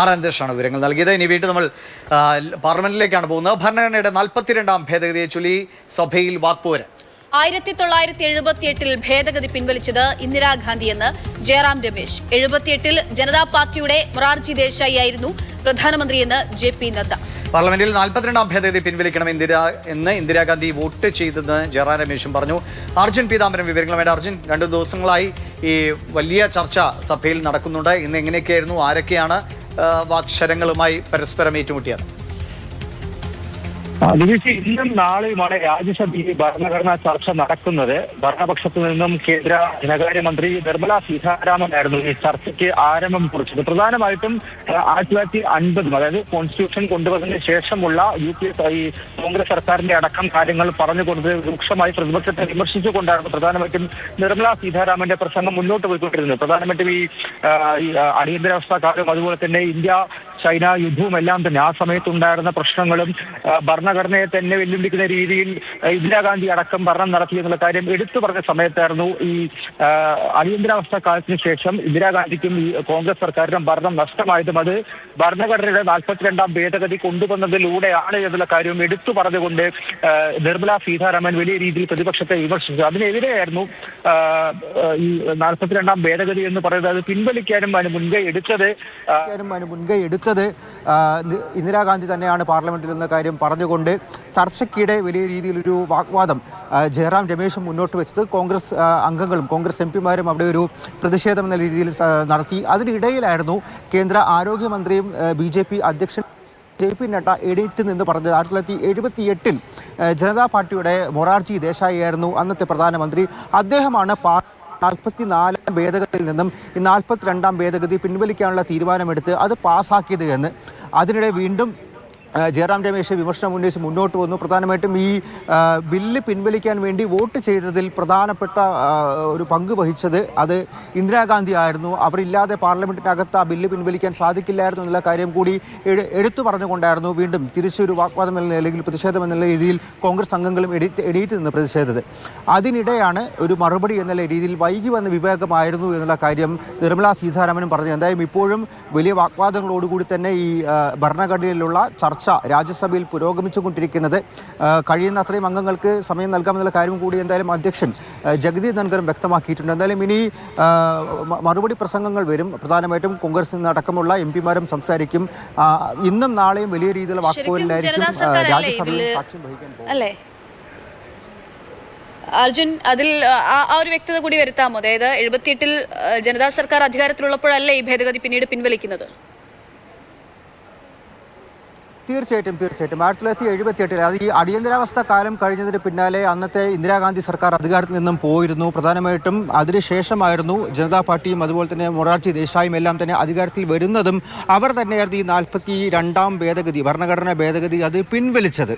R അനന്തകൃഷ്ണനാണ് വിവരങ്ങൾ നൽകിയത്. ഇനി വീണ്ടും നമ്മൾ പാർലമെന്റിലേക്കാണ് പോകുന്നത്. ഭരണഘടനയുടെ നാൽപ്പത്തിരണ്ടാം ഭേദഗതിയെ ചൊല്ലി സഭയിൽ വാക്പോര്. ആയിരത്തി തൊള്ളായിരത്തി എഴുപത്തിയെട്ടിൽ ഭേദഗതി പിൻവലിച്ചത് ഇന്ദിരാഗാന്ധിയെന്ന് ജയറാം രമേശ്. എഴുപത്തിയെട്ടിൽ ജനതാ പാർട്ടിയുടെ മൊറാർജി ദേശായി ആയിരുന്നു പ്രധാനമന്ത്രിയെന്ന് ജെ പി നദ്ദ. പാർലമെന്റിൽ നാൽപ്പത്തിരണ്ടാം ഭേദഗതി പിൻവലിക്കണം ഇന്ദിര എന്ന് ഇന്ദിരാഗാന്ധി വോട്ട് ചെയ്തെന്ന് ജയറാം രമേശും പറഞ്ഞു. അർജുൻ പീതാംബരം വിവരങ്ങൾ വേണ്ട അർജുൻ രണ്ടു ദിവസങ്ങളായി ഈ വലിയ ചർച്ച സഭയിൽ നടക്കുന്നുണ്ട്. ഇന്ന് എങ്ങനെയൊക്കെയായിരുന്നു? ആരൊക്കെയാണ് വാക്ശരങ്ങളുമായി പരസ്പരം ഏറ്റുമുട്ടിയത് അതിനുശേഷം ഇന്നും നാളെയുമാണ് രാജ്യസഭയിൽ ഭരണഘടനാ ചർച്ച നടക്കുന്നത്. ഭരണപക്ഷത്തു നിന്നും കേന്ദ്ര ധനകാര്യമന്ത്രി നിർമ്മല സീതാരാമനായിരുന്നു ഈ ചർച്ചയ്ക്ക് ആരംഭം കുറിച്ചത്. പ്രധാനമായിട്ടും ആയിരത്തി തൊള്ളായിരത്തി അൻപതും അതായത് കോൺസ്റ്റിറ്റ്യൂഷൻ കൊണ്ടുവന്നതിന് ശേഷമുള്ള യു പി ഈ കോൺഗ്രസ് സർക്കാരിന്റെ അടക്കം കാര്യങ്ങൾ പറഞ്ഞുകൊണ്ട് രൂക്ഷമായി പ്രതിപക്ഷത്തെ വിമർശിച്ചുകൊണ്ടാണ് പ്രധാനമായിട്ടും നിർമ്മല സീതാരാമന്റെ പ്രസംഗം മുന്നോട്ട് പോയിക്കൊണ്ടിരുന്നത്. പ്രധാനമായിട്ടും ഈ അടിയന്തരാവസ്ഥ കാലം അതുപോലെ തന്നെ ഇന്ത്യ ചൈന യുദ്ധവും എല്ലാം തന്നെ ആ സമയത്തുണ്ടായിരുന്ന പ്രശ്നങ്ങളും ഭരണഘടനയെ തന്നെ വെല്ലുവിളിക്കുന്ന രീതിയിൽ ഇന്ദിരാഗാന്ധി അടക്കം ഭരണം നടത്തി എന്നുള്ള കാര്യം എടുത്തു പറഞ്ഞ സമയത്തായിരുന്നു ഈ അടിയന്തരാവസ്ഥ കാലത്തിന് ശേഷം ഇന്ദിരാഗാന്ധിക്കും ഈ കോൺഗ്രസ് സർക്കാരിനും ഭരണം നഷ്ടമായതും അത് ഭരണഘടനയുടെ നാൽപ്പത്തിരണ്ടാം ഭേദഗതി കൊണ്ടുവന്നതിലൂടെയാണ് എന്നുള്ള കാര്യവും എടുത്തു പറഞ്ഞുകൊണ്ട് നിർമ്മല സീതാരാമൻ വലിയ രീതിയിൽ പ്രതിപക്ഷത്തെ വിമർശിച്ചു. അതിനെതിരെയായിരുന്നു ഈ നാൽപ്പത്തിരണ്ടാം ഭേദഗതി എന്ന് പറയുന്നത്. അത് പിൻവലിക്കാനും അതിന് മുൻകൈ എടുത്തത് മുൻകൈ എടുത്തത് നി- ഇന്ദിരാഗാന്ധി തന്നെയാണ് പാർലമെന്റിൽ എന്ന കാര്യം പറഞ്ഞുകൊണ്ട് ചർച്ചയ്ക്കിടെ വലിയ രീതിയിലൊരു വാഗ്വാദം ജയറാം രമേശും മുന്നോട്ട് വെച്ചത് കോൺഗ്രസ് അംഗങ്ങളും കോൺഗ്രസ് എം പിമാരും അവിടെ ഒരു പ്രതിഷേധം എന്ന രീതിയിൽ നടത്തി. അതിനിടയിലായിരുന്നു കേന്ദ്ര ആരോഗ്യമന്ത്രിയും ബി ജെ പി അധ്യക്ഷൻ ജെ പി നഡ്ഡ എഡിറ്റ് നിന്ന് പറഞ്ഞത്. ആയിരത്തി തൊള്ളായിരത്തി എഴുപത്തി എട്ടിൽ ജനതാ പാർട്ടിയുടെ മൊറാർജി ദേശായി ആയിരുന്നു അന്നത്തെ പ്രധാനമന്ത്രി. അദ്ദേഹമാണ് പാർ നാൽപ്പത്തിനാല് ഭേദഗതിയിൽ നിന്നും ഈ നാൽപ്പത്തിരണ്ടാം ഭേദഗതി പിൻവലിക്കാനുള്ള തീരുമാനമെടുത്ത് അത് പാസ്സാക്കിയത് എന്ന്. അതിനിടെ വീണ്ടും ജയറാം രമേശ് വിമർശനം ഉന്നയിച്ച് മുന്നോട്ട് വന്നു. പ്രധാനമായിട്ടും ഈ ബില്ല് പിൻവലിക്കാൻ വേണ്ടി വോട്ട് ചെയ്തതിൽ പ്രധാനപ്പെട്ട ഒരു പങ്ക് വഹിച്ചത് അത് ഇന്ദിരാഗാന്ധി ആയിരുന്നു. അവരില്ലാതെ പാർലമെന്റിനകത്ത് ആ ബില്ല് പിൻവലിക്കാൻ സാധിക്കില്ലായിരുന്നു എന്നുള്ള കാര്യം കൂടി എട്- എടുത്തു പറഞ്ഞുകൊണ്ടായിരുന്നു വീണ്ടും തിരിച്ചൊരു വാഗ്വാദം എന്ന അല്ലെങ്കിൽ പ്രതിഷേധം എന്നുള്ള രീതിയിൽ കോൺഗ്രസ് അംഗങ്ങളും എഡിറ്റ് എണീറ്റ് നിന്ന് പ്രതിഷേധത് അതിനിടെയാണ് ഒരു മറുപടി എന്നുള്ള രീതിയിൽ വൈകി വന്ന വിവേകമായിരുന്നു എന്നുള്ള കാര്യം നിർമ്മലാ സീതാരാമനും പറഞ്ഞു. എന്തായാലും ഇപ്പോഴും വലിയ വാഗ്വാദങ്ങളോടുകൂടി തന്നെ ഈ ഭരണഘടനയിലുള്ള ചർച്ച രാജ്യസഭയിൽ പുരോഗമിച്ചുകൊണ്ടിരിക്കുന്നത്. കഴിയുന്ന അത്രയും അംഗങ്ങൾക്ക് സമയം നൽകാമെന്നുള്ള കാര്യം കൂടി എന്തായാലും അധ്യക്ഷൻ ജഗദീപ് ധൻഖറും വ്യക്തമാക്കിയിട്ടുണ്ട്. എന്തായാലും ഇനി മറുപടി പ്രസംഗങ്ങൾ വരും. പ്രധാനമായിട്ടും കോൺഗ്രസിൽ നിന്ന് അടക്കമുള്ള എം പിമാരും സംസാരിക്കും. ഇന്നും നാളെയും വലിയ രീതിയിലുള്ള വാക്കുകളിലായിരിക്കും രാജ്യസഭയിൽ സാക്ഷ്യം വഹിക്കാൻ അല്ലേ? അർജുൻ അതിൽ ആ ഒരു വ്യക്തത കൂടി വരുത്താമോ? അതായത് എഴുപത്തിയെട്ടിൽ ജനതാ സർക്കാർ അധികാരത്തിലുള്ളപ്പോഴല്ലേ ഈ ഭേദഗതി പിന്നീട് പിൻവലിക്കുന്നത്? തീർച്ചയായിട്ടും തീർച്ചയായിട്ടും. ആയിരത്തി തൊള്ളായിരത്തി എഴുപത്തി എട്ടിൽ അത് ഈ അടിയന്തരാവസ്ഥ കാലം കഴിഞ്ഞതിന് പിന്നാലെ അന്നത്തെ ഇന്ദിരാഗാന്ധി സർക്കാർ അധികാരത്തിൽ നിന്നും പോയിരുന്നു. പ്രധാനമായിട്ടും അതിനുശേഷമായിരുന്നു ജനതാ പാർട്ടിയും അതുപോലെ തന്നെ മൊറാർജി ദേശായും എല്ലാം തന്നെ അധികാരത്തിൽ വരുന്നതും അവർ തന്നെയായിരുന്നു ഈ നാൽപ്പത്തി രണ്ടാം ഭേദഗതി ഭരണഘടനാ ഭേദഗതി അത് പിൻവലിച്ചത്.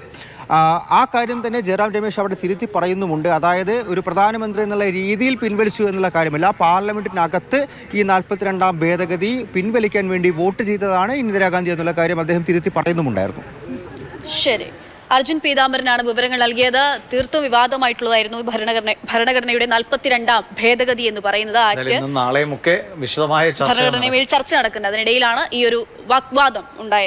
ആ, കാര്യം തന്നെ ജയറാം രമേശ് അവിടെ തിരുത്തി പറയുന്നുമുണ്ട്. അതായത് ഒരു പ്രധാനമന്ത്രി എന്നുള്ള രീതിയിൽ പിൻവലിച്ചു എന്നുള്ള കാര്യമല്ല. പാർലമെന്റിനകത്ത് ഈ നാൽപ്പത്തിരണ്ടാം ഭേദഗതി പിൻവലിക്കാൻ വേണ്ടി വോട്ട് ചെയ്തതാണ് ഇന്ദിരാഗാന്ധി എന്നുള്ള കാര്യം അദ്ദേഹം തിരുത്തി പറയുന്നുമുണ്ടായിരുന്നു ശരി. അർജുൻ പീതാംബരനാണ് വിവരങ്ങൾ നൽകിയത്. തീർത്തും വിവാദമായിട്ടുള്ളതായിരുന്നു ഭരണഘടന ഭരണഘടനയുടെ നാൽപ്പത്തിരണ്ടാം ഭേദഗതി എന്ന് പറയുന്നത് ആക്ട് നാളെയും ഒക്കെ വിശദമായ ചർച്ച ഭരണഘടനയിൽ ചർച്ച നടക്കുന്നത്. അതിനിടയിലാണ് ഈ ഒരു വാഗ്വാദം ഉണ്ടായത്.